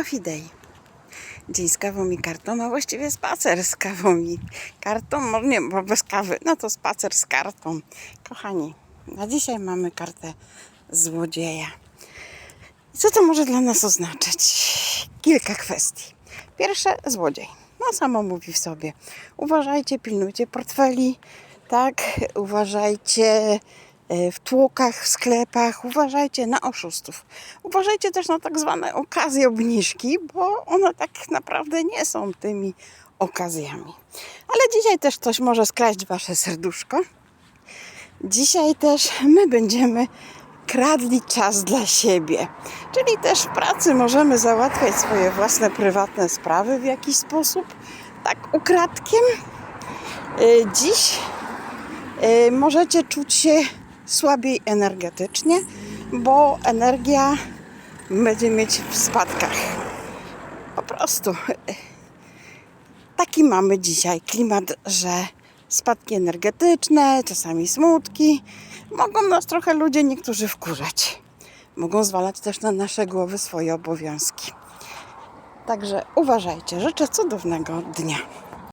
Coffee. Dzień z kawą i kartą, a właściwie spacer z kawą i kartą. Może nie, bo bez kawy. No to spacer z kartą. Kochani, na dzisiaj mamy kartę złodzieja. I co to może dla nas oznaczać? Kilka kwestii. Pierwsze, złodziej. No samo mówi w sobie. Uważajcie, pilnujcie portfeli, tak? Uważajcie w tłokach, w sklepach, uważajcie na oszustów. Uważajcie też na tak zwane okazje obniżki, bo one tak naprawdę nie są tymi okazjami. Ale dzisiaj też ktoś może skraść wasze serduszko. Dzisiaj też my będziemy kradli czas dla siebie. Czyli też w pracy możemy załatwiać swoje własne prywatne sprawy w jakiś sposób, tak ukradkiem. Y, Dziś y, możecie czuć się słabiej energetycznie, bo energia będzie mieć w spadkach. Po prostu taki mamy dzisiaj klimat, że spadki energetyczne, czasami smutki, mogą nas trochę ludzie niektórzy wkurzać. Mogą zwalać też na nasze głowy swoje obowiązki. Także uważajcie, życzę cudownego dnia.